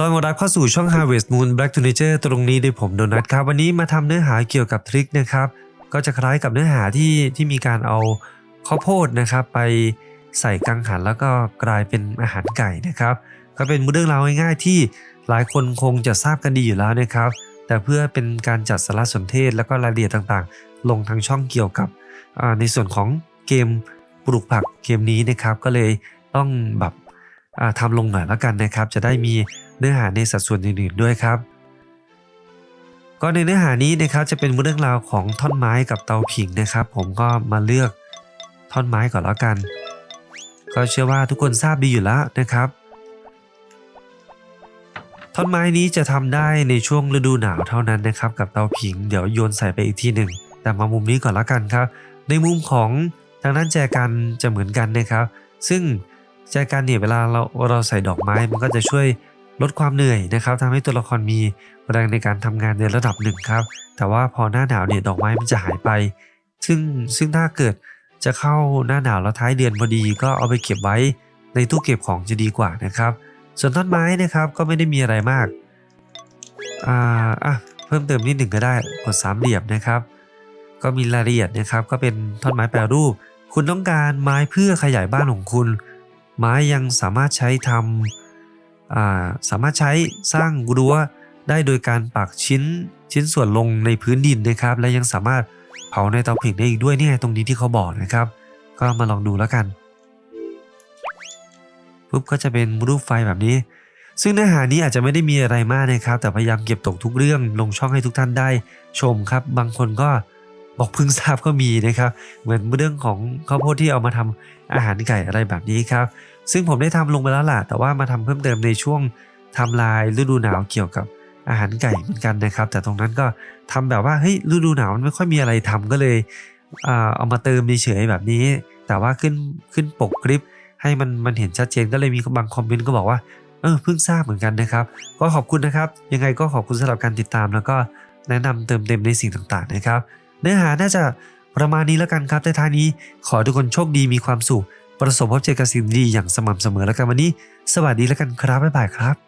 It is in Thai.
ตอนรับเข้าสู่ช่อง Harvest Moon Black to Nature ตรงนี้โดยผมโดนัทครับ วันนี้มาทำเนื้อหาเกี่ยวกับทริคนะครับ ก็จะคล้ายกับเนื้อหาที่ที่มีการเอาข้าวโพดนะครับ ไปใส่กังหันแล้วก็กลายเป็นอาหารไก่นะครับ ก็เป็นเรื่องราวง่ายๆที่หลายคนคงจะทราบกันดีอยู่แล้วนะครับ แต่เพื่อเป็นการจัดสารสนเทศแล้วก็รายละเอียดต่างๆ ลงทางช่องเกี่ยวกับในส่วนของเกมปลูกผักเกมนี้นะครับ ก็เลยต้องแบบ ทำลงหน่อยแล้วกันนะครับ จะได้มีเนื้อหาในสัดส่วนอื่นๆด้วยครับ ก็ในเนื้อหานี้นะครับจะเป็นเรื่องราวของท่อนไม้กับเตาผิงนะครับ ผมก็มาเลือกท่อนไม้ก่อนแล้วกัน ก็เชื่อว่าทุกคนทราบดีอยู่แล้วนะครับท่อนไม้นี้จะทำได้ในช่วงฤดูหนาวเท่านั้นนะครับ กับเตาผิงเดี๋ยวโยนใส่ไปอีกทีหนึ่ง แต่มามุมนี้ก่อนละกันครับ ในมุมของทางด้านแจกันจะเหมือนกันนะครับ ซึ่ง แจกันเนี่ยเวลาเราเราใส่ดอกไม้มันก็จะช่วยลดความเหนื่อยนะครับทำให้ตัวละครมีแรงในการทำงานในระดับหนึ่งครับ แต่ว่าพอหน้าหนาวเนี่ยดอกไม้มันจะหายไป ซึ่งซึ่งถ้าเกิดจะเข้าหน้าหนาวแล้วท้ายเดือนพอดีก็เอาไปเก็บไว้ในตู้เก็บของจะดีกว่านะครับ ส่วนต้นไม้นะครับก็ไม่ได้มีอะไรมากอ่าอะเพิ่มเติมนิดหนึ่งก็ได้กดสามเหลี่ยมนะครับ ก็มีรายละเอียดนะครับ ก็เป็นท่อนไม้แปรรูป คุณต้องการไม้เพื่อขยายบ้านของคุณ ไม้ยังสามารถใช้ทำสามารถใช้สร้างรั้วได้โดยการปักชิ้นชิ้นส่วนลงในพื้นดินนะครับ และยังสามารถเผาในเตาผิงได้อีกด้วยเนี่ยตรงนี้ที่เขาบอกนะครับ ก็มาลองดูแล้วกันปุ๊บก็จะเป็นรูปไฟแบบนี้ ซึ่งเนื้อหานี้อาจจะไม่ได้มีอะไรมากนะครับ แต่พยายามเก็บตกทุกเรื่องลงช่องให้ทุกท่านได้ชมครับ บางคนก็ บอกเพิ่งทราบก็มีนะครับ เหมือนเรื่องของข้าวโพดที่เอามาทำอาหารไก่อะไรแบบนี้ครับ ซึ่งผมได้ทำลงไปแล้วล่ะ แต่ว่ามาทำเพิ่มเติมในช่วงไทำลายฤดูหนาวเกี่ยวกับอาหารไก่เหมือนกันนะครับ แต่ตรงนั้นก็ทำแบบว่าเฮ้ยฤดูหนาวมันไม่ค่อยมีอะไรทำก็เลยเอามาเติมเฉยๆแบบนี้ แต่ว่าขึ้นขึ้นปกคลิป ให้มันมันเห็นชัดเจนก็เลยมีบางคอมเมนต์ก็บอกว่าเออเพิ่งทราบเหมือนกันนะครับ ก็ขอบคุณนะครับ ยังไงก็ขอบคุณสำหรับการติดตามแล้วก็แนะนำเติมเต็มในสิ่งต่างๆนะครับ เนื้อหาน่าจะประมาณนี้แล้วกันครับในท้ายนี้ขอทุกคนโชคดีมีความสุข ประสบพบเจอกับสิ่งดีอย่างสม่ำเสมอแล้วกันวันนี้ สวัสดีแล้วกันครับบ๊ายบายครับ